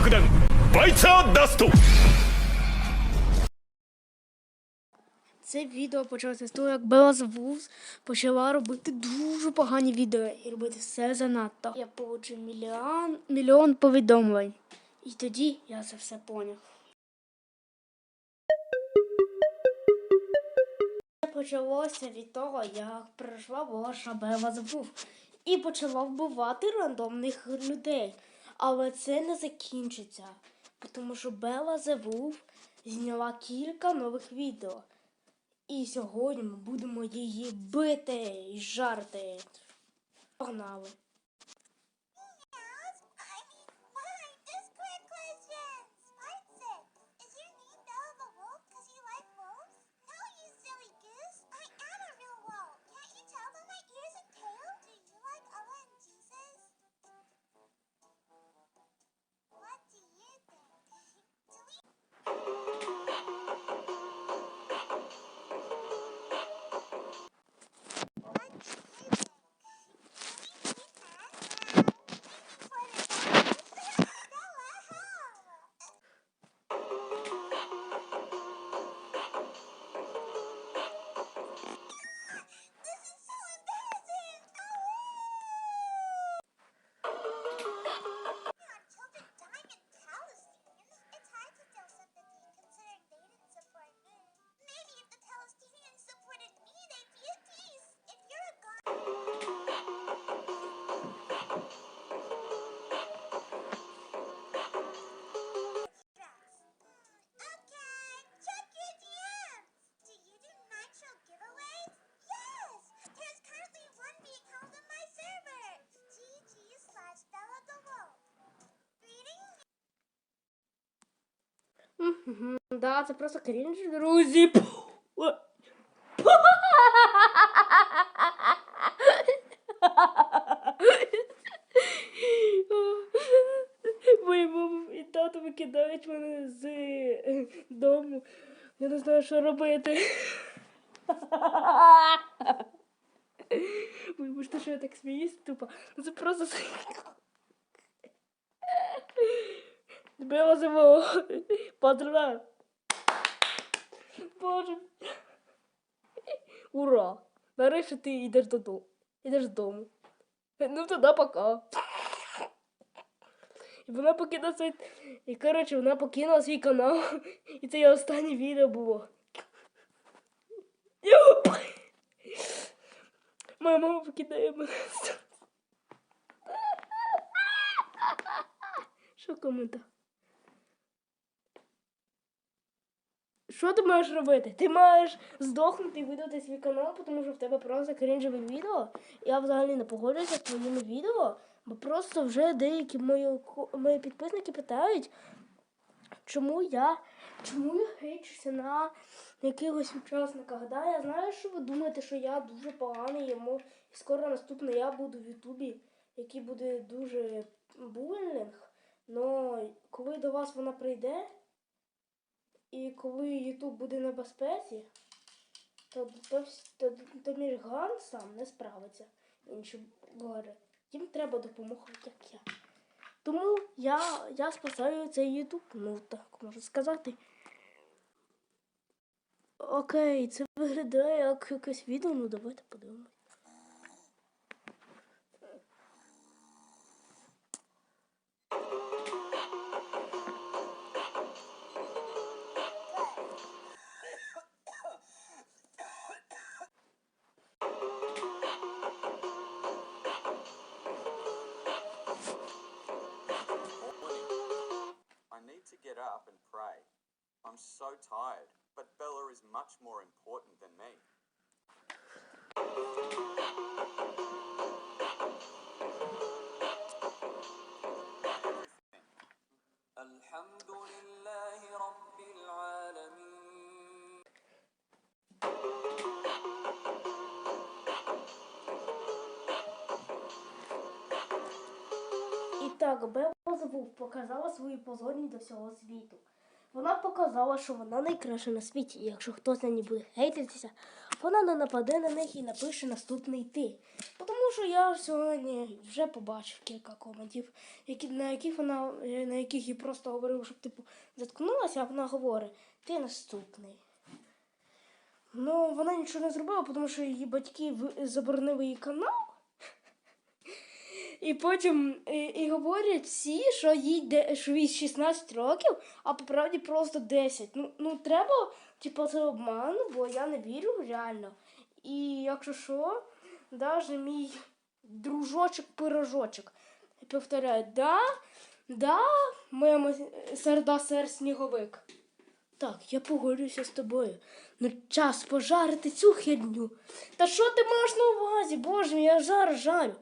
爆弾バイツァーダスト Це відео почалося з того, як Бела Вулс почала робити дуже погані відео і робити все занадто. Я получив мільйон, мільйон повідомлень. І тоді я це все поняв. Це почалося від того, як прийшла ваша Бела Вулс і почала вбивати рандомних людей. Але це не закінчиться, тому що Бела Зевув зняла кілька нових відео. І сьогодні ми будемо її бити і жарти. Погнали. Да, це просто крінж, друзі. Пу. Мої мама і тато викидають мене з е, дому. Я не знаю, що робити. Вибачте, що я так сміюсь, тупо. Ну це просто Збила зиму. Патруна. Боже. Ура! Нарешті ти йдеш додому. Йдеш додому. Ну тоді пока. І вона покинула свій. І коротше, вона покинула свій канал. І це її останнє відео було. Моя мама покидає мене. Що коментар? Що ти маєш робити? Ти маєш здохнути і видати свій канал, тому що в тебе просто крінжеве відео. Я взагалі не погоджуюся з твоїми відео, бо просто вже деякі мої, мої підписники питають, чому я, чому я хейчуся на якихось учасниках. Да, я знаю, що ви думаєте, що я дуже поганий, мож... і скоро наступне я буду в Ютубі, який буде дуже булінг. Но коли до вас вона прийде, і коли Ютуб буде на безпеці, то, то, то, то між Ган сам не справиться. Інші блогери. Їм треба допомога, як я. Тому я, я спасаю цей Ютуб, ну так можна сказати. Окей, це виглядає як якесь відео, ну давайте подивимось. up and pray. I'm so tired, but Bella is much more important than me. Итак, Белла Звук показала свої позорні до всього світу. Вона показала, що вона найкраща на світі. І якщо хтось на ній буде хейтитися, вона не нападе на них і напише наступний ти. Тому що я сьогодні вже побачив кілька коментів, які, на яких вона на яких їй просто говорив, щоб типу заткнулася, а вона говорить, ти наступний. Ну, вона нічого не зробила, тому що її батьки заборонили її канал. І потім і, і говорять всі, що їй де, що їй 16 років, а по правді просто 10. Ну, ну треба, типу, це обман, бо я не вірю реально. І якщо що, навіть мій дружочок-пирожочок повторяє, да, да, моя ма- серда сер сніговик. Так, я погоджуюся з тобою. Ну час пожарити цю херню. Та що ти маєш на увазі? Боже мій, я зараз жарю.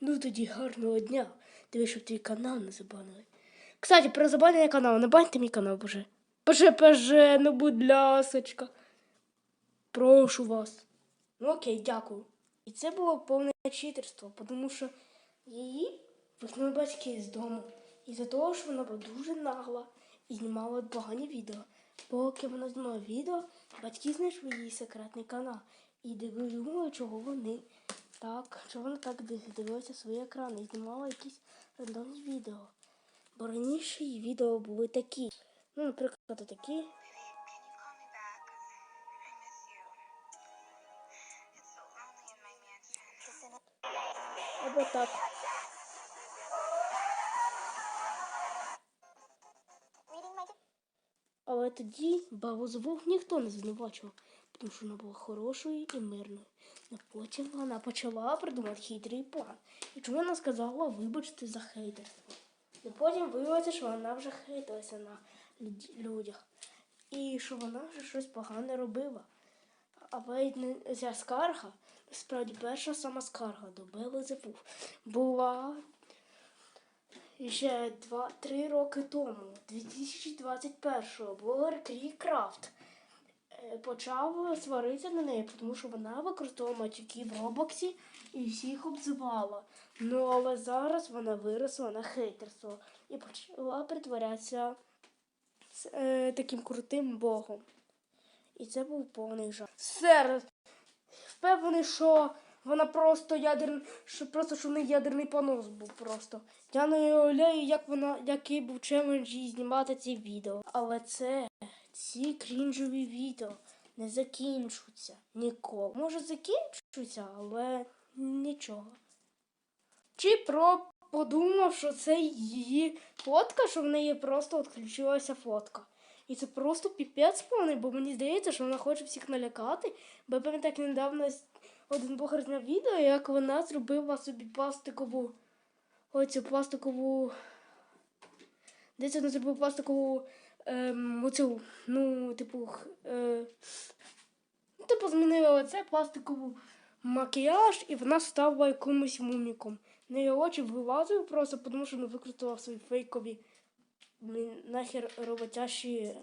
Ну тоді гарного дня. Диви, щоб твій канал не забанили. Кстати, про забанення каналу, не баньте мій канал, боже. Боже, боже, ну будь ласочка. Прошу вас. Ну окей, дякую. І це було повне читерство, тому що її вигнали батьки з дому. І за того, що вона була дуже нагла і знімала погані відео. Поки вона знімала відео, батьки знайшли її секретний канал. І дивили, чого вони так, чого вона так дивилася свої екрани і знімала якісь рандомні відео. Бо раніше її відео були такі. Ну, наприклад, такі. Або так. Але тоді бабу звук ніхто не звинувачував, тому що вона була хорошою і мирною. А потім вона почала придумати хитрий план. І чому вона сказала вибачте за хейтерство. І потім виявилося, що вона вже хейтилася на людях. І що вона вже щось погане робила. Але ця скарга, насправді перша сама скарга до Бели Зефуф була ще 2-3 роки тому, 2021-го, блогер Крікрафт е, почав сваритися на неї, тому що вона використовувала матюки в Роблоксі і всіх обзивала. Ну але зараз вона виросла на хейтерство і почала притворятися з, е, таким крутим богом. І це був повний жах. Сер, впевнений, що вона просто ядерний, що просто що в ядерний понос був просто. Я не уявляю, як вона, який був челендж знімати ці відео. Але це ці крінжові відео не закінчуються ніколи. Може закінчуються, але нічого. Чи про подумав, що це її фотка, що в неї просто відключилася фотка. І це просто піпець повний, бо мені здається, що вона хоче всіх налякати. Бо я пам'ятаю, як недавно один блогер зняв відео, як вона зробила собі пластикову. Оцю пластикову. Десь вона зробила пластикову. Ем, оцю, ну, типу, е, ну, типу, змінила оце пластикову макіяж, і вона стала якимось муміком. В неї очі вилазили просто, тому що вона використала свої фейкові нахер роботящі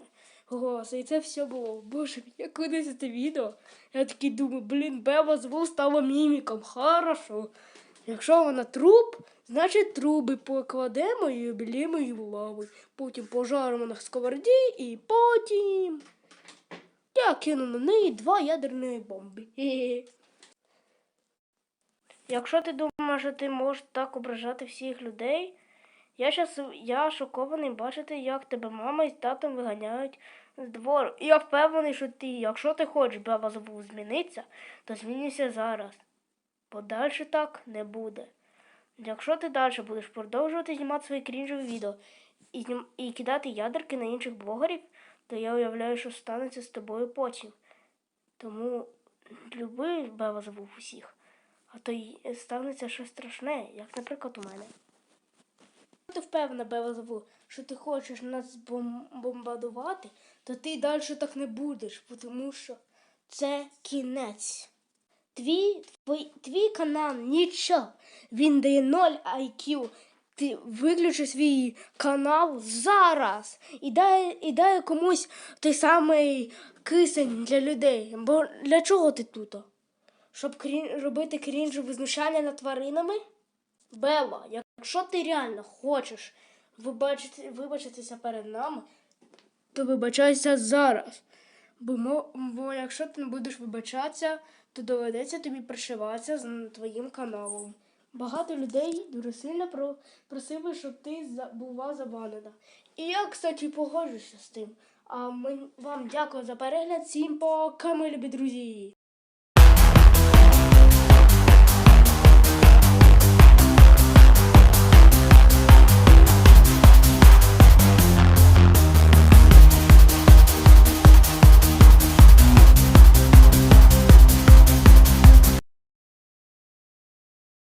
голоси. І це все було. Боже, як кудись це відео. Я такий думаю, блін, Беба звук стала міміком. Хорошо. Якщо вона труп, значить труби покладемо і обілімо її в лаву. Потім пожаримо на сковороді і потім. Я кину на неї два ядерні бомби. Якщо ти думаєш, що ти можеш так ображати всіх людей, я щас я шокований бачити, як тебе мама із татом виганяють з двору. І я впевнений, що ти, якщо ти хочеш звук змінитися, то змінюйся зараз. Бо далі так не буде. Якщо ти далі будеш продовжувати знімати свої крінжові відео і, знім... і кидати ядерки на інших блогерів, то я уявляю, що станеться з тобою потім. Тому люби Беба звук усіх. А то й станеться щось страшне, як, наприклад, у мене. Ти впевнена, Бевазову, що ти хочеш нас бом- бомбардувати, то ти далі так не будеш, тому що це кінець. Твій, твій, твій канал нічого. Він дає 0 IQ. Ти виключи свій канал зараз і дай, і дай комусь той самий кисень для людей. Бо для чого ти тут? Щоб крін... робити крінжове знущання над тваринами? Белла, якщо ти реально хочеш вибачити, вибачитися перед нами, то вибачайся зараз. Бо, бо якщо ти не будеш вибачатися, то доведеться тобі пришиватися з твоїм каналом. Багато людей дуже сильно про- просили, щоб ти була забанена. І я, кстати, погоджуся з тим. А ми вам дякую за перегляд. Всім пока, мої любі друзі!